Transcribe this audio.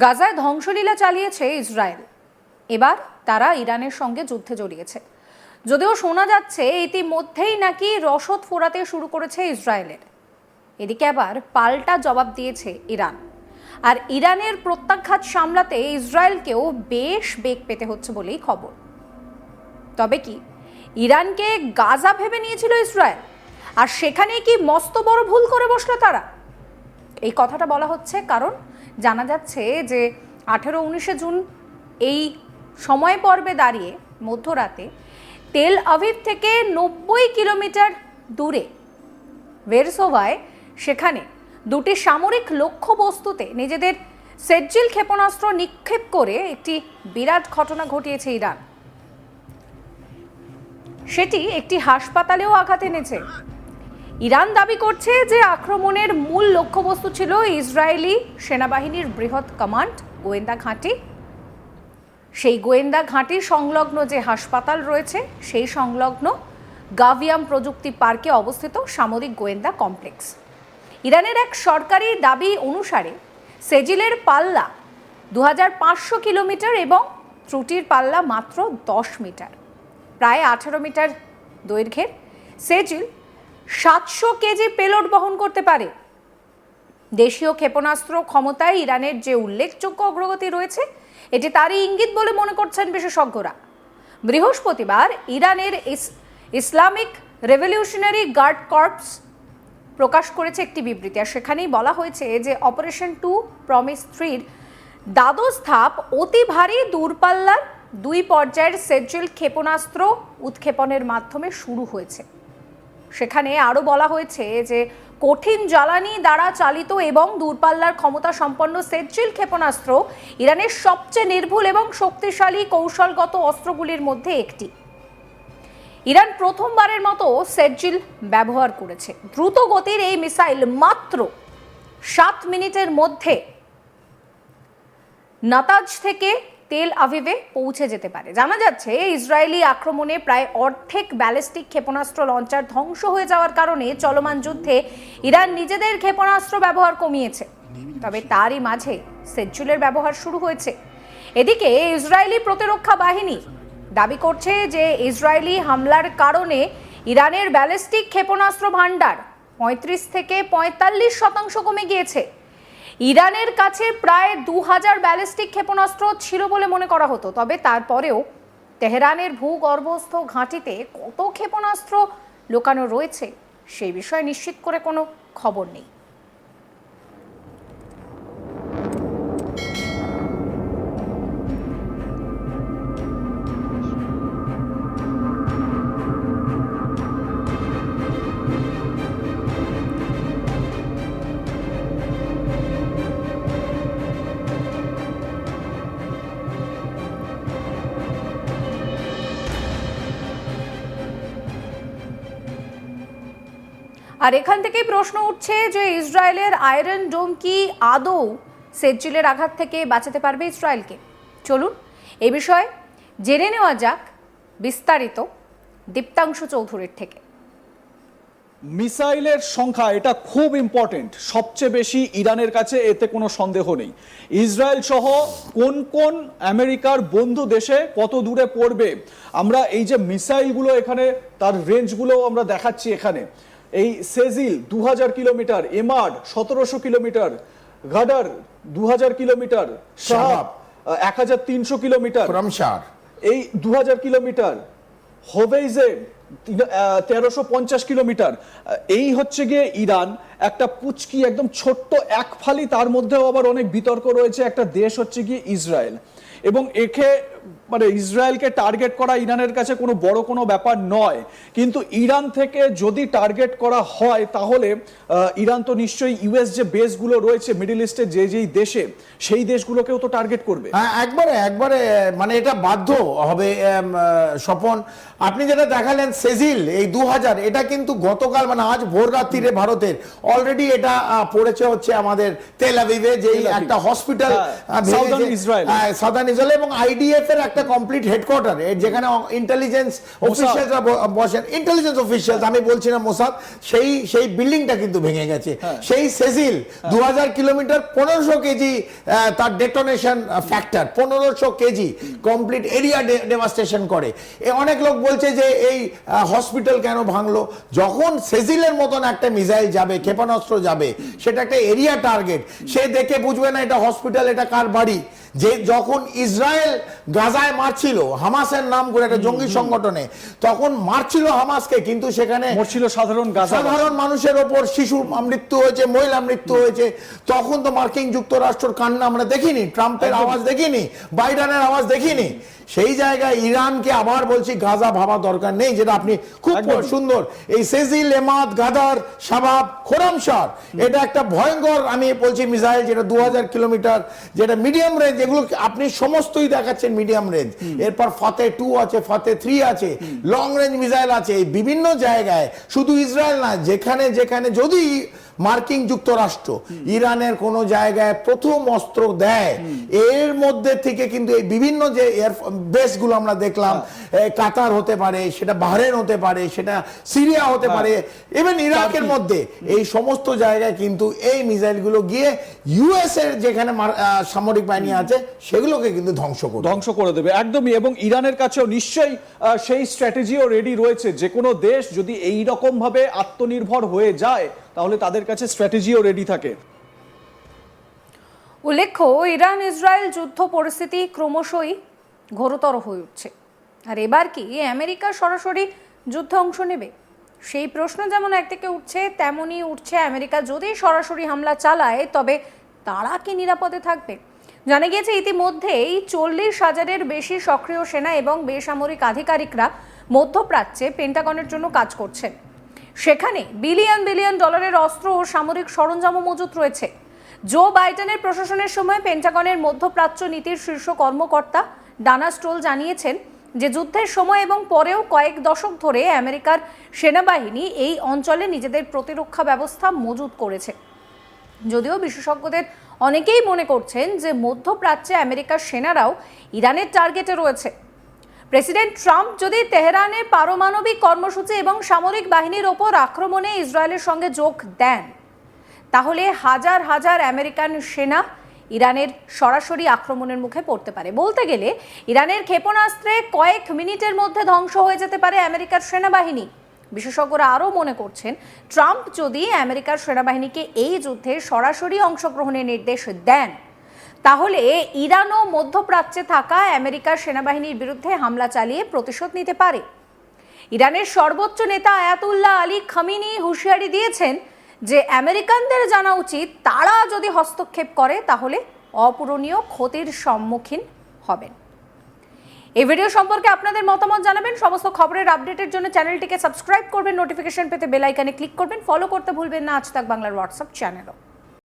গাজায় ধ্বংসলীলা চালিয়েছে ইসরায়েল। এবার তারা ইরানের সঙ্গে যুদ্ধে জড়িয়েছে। যদিও শোনা যাচ্ছে ইতিমধ্যেই নাকি রসদ ফোরাতে শুরু করেছে ইসরায়েলের। এদিকে আবার পাল্টা জবাব দিয়েছে ইরান। আর ইরানের প্রত্যাঘাত সামলাতে ইসরায়েলকেও বেশ বেগ পেতে হচ্ছে বলেই খবর। তবে কি, ইরানকে গাজা ভেবে নিয়েছিল ইসরায়েল? আর সেখানে কি মস্ত বড় ভুল করে বসল তারা? এই কথাটা বলা হচ্ছে কারণ জানা যাচ্ছে যে আঠেরো উনিশে জুন এই সময় পর্বে দাঁড়িয়ে মধ্যরাতে তেল আভিভ থেকে নব্বই কিলোমিটার দূরে ভেরসোভায় সেখানে দুটি সামরিক লক্ষ্যবস্তুতে নিজেদের সেজ্জিল ক্ষেপণাস্ত্র নিক্ষেপ করে একটি বিরাট ঘটনা ঘটিয়েছে ইরান। সেটি একটি হাসপাতালেও আঘাত এনেছে। ইরান দাবি করছে যে আক্রমণের মূল লক্ষ্যবস্তু ছিল ইসরায়েলি সেনাবাহিনীর বৃহৎ কমান্ড, গোয়েন্দা ঘাঁটি। সেই গোয়েন্দা ঘাঁটি সংলগ্ন যে হাসপাতাল রয়েছে, সেই সংলগ্ন গাভিয়াম প্রযুক্তি পার্কে অবস্থিত সামরিক গোয়েন্দা কমপ্লেক্স। ইরানের এক সরকারি দাবি অনুসারে সেজিলের পাল্লা দু হাজার পাঁচশো কিলোমিটার এবং ত্রুটির পাল্লা মাত্র দশ মিটার। প্রায় আঠারো মিটার দৈর্ঘ্যের সেজিল সাতশো কেজি পেলোড বহন করতে পারে। দেশীয় ক্ষেপণাস্ত্র ক্ষমতায় ইরানের যে উল্লেখযোগ্য অগ্রগতি রয়েছে, এটি তারই ইঙ্গিত বলে মনে করছেন বিশেষজ্ঞরা। বৃহস্পতিবার ইরানের ইস- ইসলামিক রেভলিউশনারি গার্ড কর্পস প্রকাশ করেছে একটি বিবৃতি, আর সেখানেই বলা হয়েছে যে অপারেশন টু প্রমিস থ্রির দ্বাদশ ধাপ অতি ভারী দূরপাল্লার দুই পর্যায়ের সেজ্জেল ক্ষেপণাস্ত্র উৎক্ষেপণের মাধ্যমে শুরু হয়েছে। সেখানে আরও বলা হয়েছে যে কঠিন জ্বালানি দ্বারা চালিত এবং দূরপাল্লার ক্ষমতা সম্পন্ন সেজ্জিল ক্ষেপণাস্ত্র ইরানের সবচেয়ে নির্ভুল এবং শক্তিশালী কৌশলগত অস্ত্রগুলির মধ্যে একটি। ইরান প্রথমবারের মতো সেজ্জিল ব্যবহার করেছে। দ্রুত গতির এই মিসাইল মাত্র সাত মিনিটের মধ্যে নাতাজ থেকে তেল আভিভে পৌঁছে যেতে পারে। জানা যাচ্ছে ইসরায়েলি আক্রমণে প্রায় অর্ধেক ব্যালিস্টিক ক্ষেপণাস্ত্র লঞ্চার ধ্বংস হয়ে যাওয়ার কারণে চলমান যুদ্ধে ইরান নিজেদের ক্ষেপণাস্ত্র ব্যবহার কমিয়েছে। তবে তারই মাঝে সেজ্জুলের ব্যবহার শুরু হয়েছে। এদিকে, ইসরায়েলি প্রতিরক্ষা বাহিনী দাবি করছে যে ইসরায়েলি হামলার কারণে ইরানের ব্যালিস্টিক ক্ষেপণাস্ত্র ভাণ্ডার পঁয়ত্রিশ থেকে পঁয়তাল্লিশ শতাংশ কমে গিয়েছে। ইরানের কাছে প্রায় দু হাজার ব্যালিস্টিক ক্ষেপণাস্ত্র ছিল বলে মনে করা হতো। তবে তারপরেও তেহরানের ভূগর্ভস্থ ঘাঁটিতে কত ক্ষেপণাস্ত্র লোকানো রয়েছে, সেই বিষয়ে নিশ্চিত করে কোনো খবর নেই। আর এখান থেকেই প্রশ্ন উঠছে যে ইসরায়েলের আয়রন ডোম কি আদৌ সেজ্জিলের আঘাত থেকে বাঁচাতে পারবে ইসরায়েলকে। চলুন এ বিষয়ে জেনে নেওয়া যাক বিস্তারিত দীপ্তাংশু চৌধুরীর থেকে। মিসাইলের সংখ্যা এটা খুব ইম্পর্টেন্ট সবচেয়ে বেশি ইরানের কাছে এতে কোনো সন্দেহ নেই। ইসরায়েল সহ কোন কোন আমেরিকার বন্ধু দেশে কত দূরে পড়বে? আমরা এই যে মিসাইলগুলো এখানে, তার রেঞ্জগুলো আমরা দেখাচ্ছি এখানে। এই সেজিল দু হাজার কিলোমিটার এমাড সতেরোশো কিলোমিটার গাডার দু কিলোমিটার শাহাব এক হাজার তিনশো কিলোমিটার। এই দু হাজার কিলোমিটার হোভেইজে তেরোশো পঞ্চাশ কিলোমিটার। এই হচ্ছে গিয়ে ইরান একটা পুচকি একদম ছোট্ট এক ফালি তার মধ্যেও আবার অনেক বিতর্ক রয়েছে একটা দেশ হচ্ছে গিয়ে ইসরায়েল। এবং একে মানে ইসরায়েলকে টার্গেট করা ইরানের কাছে কোনো বড় কোনো ব্যাপার নয়। কিন্তু ইরান থেকে যদি টার্গেট করা হয় তাহলে ইরান তো নিশ্চয়ই ইউএস যে বেসগুলো রয়েছে মিডল ইস্টের যে যেই দেশে সেই দেশগুলোকেও তো টার্গেট করবে। হ্যাঁ একবারে একবারে মানে এটা বাধ্য হবে স্বপন। আপনি যেটা দেখালেন সেজিল এই দু হাজার এটা কিন্তু গতকাল মানে আজ ভোর রাত্রিরে ভারতের। অলরেডি এটা পড়েছে হচ্ছে আমাদের তেল আভিভে যে একটা হসপিটাল হ্যাঁ, Southern Israel। সাউদার্ন ইসরায়েল এবং আইডিএফ এর একটা কমপ্লিট হেডকোয়ার্টার যেখানে ইন্টেলিজেন্স অফিসিয়ালরা বসেন। ইন্টেলিজেন্স অফিসিয়ালস আমি বলছি না মোসাদ সেই সেই বিল্ডিংটা কিন্তু ভেঙে গেছে। হ্যাঁ। সেই সেজিল দু হাজার কিলোমিটার পনেরোশো কেজি তার ডেটোনেশন ফ্যাক্টর পনেরোশো কেজি কমপ্লিট এরিয়া ডেভাস্টেশন করে। এ অনেক লোক বলছে যে এই হসপিটাল কেন ভাঙলো? যখন সেজিলের মতন একটা মিসাইল যাবে ক্ষেপণাস্ত্র যাবে সেটা একটা এরিয়া টার্গেট সে দেখে বুঝবে না এটা হসপিটাল এটা কার বাড়ি। যে যখন ইসরায়েল গাজায় মারছিল হামাসের নাম করে একটা জঙ্গি সংগঠনে তখন মারছিল হামাসকে কিন্তু সেখানে মরছিল সাধারণ গাজা সাধারণ মানুষের ওপর শিশুর মৃত্যু হয়েছে মহিলা মৃত্যু হয়েছে। তখন তো মার্কিন যুক্তরাষ্ট্রের কান্না আমরা দেখিনি ট্রাম্পের আওয়াজ দেখিনি বাইডেনের আওয়াজ দেখিনি। সেই জায়গায় ইরানকে আবার বলছি গাজা ভাবা দরকার নেই যেটা আপনি খুব সুন্দর। এই সেজিল এমাদ গাদার শাবাব খোরামশার এটা একটা ভয়ঙ্কর আমি বলছি মিসাইল যেটা দু হাজার কিলোমিটার যেটা মিডিয়াম রেঞ্জ এগুলো আপনি সমস্তই দেখাচ্ছেন মিডিয়াম রেঞ্জ এরপর ফাতে টু আছে ফাতে থ্রি আছে লং রেঞ্জ মিসাইল আছে এই বিভিন্ন জায়গায়। শুধু ইসরায়েল না যেখানে যেখানে যদি মার্কিন যুক্তরাষ্ট্র ইরানের কোন জায়গায় প্রথম অস্ত্র দেয়। এর মধ্যে থেকে কিন্তু এই বিভিন্ন যে এয়ার বেসগুলো আমরা দেখলাম কাতার হতে পারে সেটা বাহরেন হতে পারে সেটা সিরিয়া হতে পারে ইভেন ইরাকের মধ্যে। এই সমস্ত জায়গায় কিন্তু এই মিসাইলগুলো গিয়ে ইউএস এর যেখানে সামরিক বাহিনী আছে সেগুলোকে কিন্তু ধ্বংস করবে ধ্বংস করে দেবে একদমই। এবং ইরানের কাছেও নিশ্চয়ই সেই স্ট্র্যাটেজিও রেডি রয়েছে। যে কোনো দেশ যদি এই রকম ভাবে আত্মনির্ভর হয়ে যায় তাহলে তাদের কাছে স্ট্র্যাটেজিও রেডি থাকে। উল্লেখ্য ইরান ইসরায়েল যুদ্ধ পরিস্থিতি ক্রমশই ঘোরতর হয়ে উঠছে। আর এবার কি আমেরিকা সরাসরি যুদ্ধে অংশ নেবে? সেই প্রশ্ন যেমন একদিকে উঠছে, তেমনই উঠছে আমেরিকা যদি সরাসরি হামলা চালায়, তবে তারা কি নিরাপদে থাকবে? জানা গিয়েছে, ইতিমধ্যেই চল্লিশ হাজারের বেশি সক্রিয় সেনা এবং বেসামরিক আধিকারিকরা মধ্যপ্রাচ্যে পেন্টাগনের জন্য কাজ করছেন। সেখানে বিলিয়ন বিলিয়ন ডলারের অস্ত্র ও সামরিক সরঞ্জামও মজুত রয়েছে। জো বাইডেনের প্রশাসনের সময় পেন্টাগনের মধ্যপ্রাচ্য নীতির শীর্ষ কর্মকর্তা ডানা স্টোল জানিয়েছেন যে যুদ্ধের সময় এবং পরেও কয়েক দশক ধরে আমেরিকার সেনাবাহিনী এই অঞ্চলে নিজেদের প্রতিরক্ষা ব্যবস্থা মজুত করেছে। যদিও বিশেষজ্ঞদের অনেকেই মনে করছেন যে মধ্যপ্রাচ্যে আমেরিকার সেনারাও ইরানের টার্গেটে রয়েছে। প্রেসিডেন্ট ট্রাম্প যদি তেহরানে পারমাণবিক কর্মসূচি এবং সামরিক বাহিনীর ওপর আক্রমণে ইসরায়েলের সঙ্গে যোগ দেন, তাহলে হাজার হাজার আমেরিকান সেনা ইরানের সরাসরি আক্রমণের মুখে পড়তে পারে। বলতে গেলে, ইরানের ক্ষেপণাস্ত্রে কয়েক মিনিটের মধ্যে ধ্বংস হয়ে যেতে পারে আমেরিকার সেনাবাহিনী। বিশেষজ্ঞরা আরও মনে করছেন, ট্রাম্প যদি আমেরিকার সেনাবাহিনীকে এই যুদ্ধে সরাসরি অংশগ্রহণের নির্দেশ দেন তাহলে ইরান ও মধ্যপ্রাচ্যে থাকা আমেরিকার সেনাবাহিনীর বিরুদ্ধে হামলা চালিয়ে প্রতিশোধ নিতে পারে। ইরানের সর্বোচ্চ নেতা আয়াতুল্লাহ আলী খামিনি হুঁশিয়ারি দিয়েছেন যে আমেরিকানদের জানা উচিত তারা যদি হস্তক্ষেপ করে, তাহলে অপূরণীয় ক্ষতির সম্মুখীন হবেন। এই ভিডিও সম্পর্কে আপনাদের মতামত জানাবেন। সমস্ত খবরের আপডেটের জন্য চ্যানেলটিকে সাবস্ক্রাইব করবেন। নোটিফিকেশন পেতে বেল আইকনে ক্লিক করবেন। ফলো করতে ভুলবেন না। আজ তাক বাংলার হোয়াটসঅ্যাপ চ্যানেলও।